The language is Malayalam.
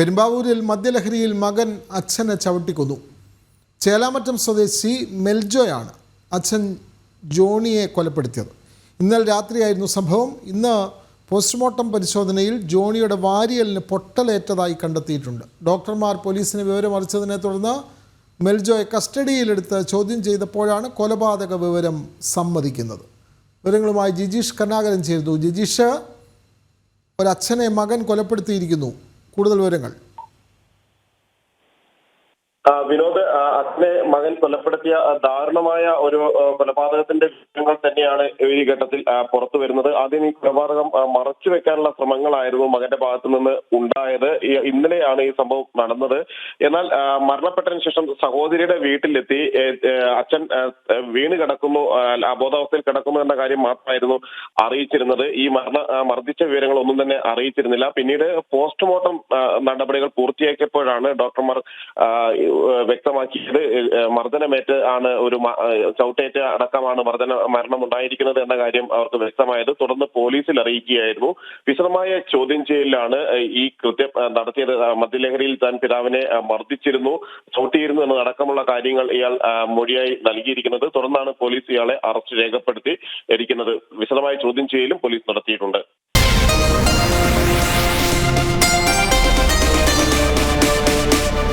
പെരുമ്പാവൂരിൽ മദ്യലഹരിയിൽ മകൻ അച്ഛനെ ചവിട്ടിക്കൊന്നു. ചേലാമറ്റം സ്വദേശി മെൽജോയാണ് അച്ഛൻ ജോണിയെ കൊലപ്പെടുത്തിയത്. ഇന്നലെ രാത്രിയായിരുന്നു സംഭവം. ഇന്ന് പോസ്റ്റ്മോർട്ടം പരിശോധനയിൽ ജോണിയുടെ വാരിയലിന് പൊട്ടലേറ്റതായി കണ്ടെത്തിയിട്ടുണ്ട്. ഡോക്ടർമാർ പോലീസിന് വിവരമറിച്ചതിനെ തുടർന്ന് മെൽജോയെ കസ്റ്റഡിയിലെടുത്ത് ചോദ്യം ചെയ്തപ്പോഴാണ് കൊലപാതക വിവരം സമ്മതിക്കുന്നത്. വിവരങ്ങളുമായി ജിജീഷ് കർണാകരൻ ചേരുന്നു. ജിജീഷ് ഒരച്ഛനെ മകൻ കൊലപ്പെടുത്തിയിരിക്കുന്നു. കൂടുതൽ വിവരങ്ങൾ വിനോദ് അച്ഛനെ മകൻ കൊലപ്പെടുത്തിയ ദാരുണമായ ഒരു കൊലപാതകത്തിന്റെ വിവരങ്ങൾ തന്നെയാണ് ഈ ഘട്ടത്തിൽ പുറത്തു വരുന്നത്. ആദ്യം ഈ കൊലപാതകം മറച്ചു വെക്കാനുള്ള ശ്രമങ്ങളായിരുന്നു മകന്റെ ഭാഗത്തു നിന്ന് ഉണ്ടായത്. ഇന്നലെയാണ് ഈ സംഭവം നടന്നത്. എന്നാൽ മരണപ്പെട്ടതിന് ശേഷം സഹോദരിയുടെ വീട്ടിലെത്തി അച്ഛൻ വീണ് കിടക്കുന്നു അബോധാവസ്ഥയിൽ കിടക്കുന്നു എന്ന കാര്യം മാത്രമായിരുന്നു അറിയിച്ചിരുന്നത്. ഈ മരണ മർദ്ദിച്ച വിവരങ്ങൾ ഒന്നും തന്നെ അറിയിച്ചിരുന്നില്ല. പിന്നീട് പോസ്റ്റ്മോർട്ടം നടപടികൾ പൂർത്തിയാക്കിയപ്പോഴാണ് ഡോക്ടർമാർ വ്യക്തമാക്കിയത്. മർദ്ദനമേറ്റ് ആണ് ഒരു ചവിട്ടേറ്റ അടക്കമാണ് മർദ്ദന മരണം ഉണ്ടായിരിക്കുന്നത് എന്ന കാര്യം അവർക്ക് വ്യക്തമായത്. തുടർന്ന് പോലീസിൽ അറിയിക്കുകയായിരുന്നു. വിശദമായ ചോദ്യം ചെയ്യലിലാണ് ഈ കൃത്യം നടത്തിയത്. മദ്യലഹരിയിൽ താൻ പിതാവിനെ മർദ്ദിച്ചിരുന്നു ചവിട്ടിയിരുന്നു എന്നതടക്കമുള്ള കാര്യങ്ങൾ ഇയാൾ മൊഴിയായി നൽകിയിരിക്കുന്നത്. തുടർന്നാണ് പോലീസ് ഇയാളെ അറസ്റ്റ് രേഖപ്പെടുത്തി ഇരിക്കുന്നത് വിശദമായ ചോദ്യം ചെയ്യലും പോലീസ് നടത്തിയിട്ടുണ്ട്.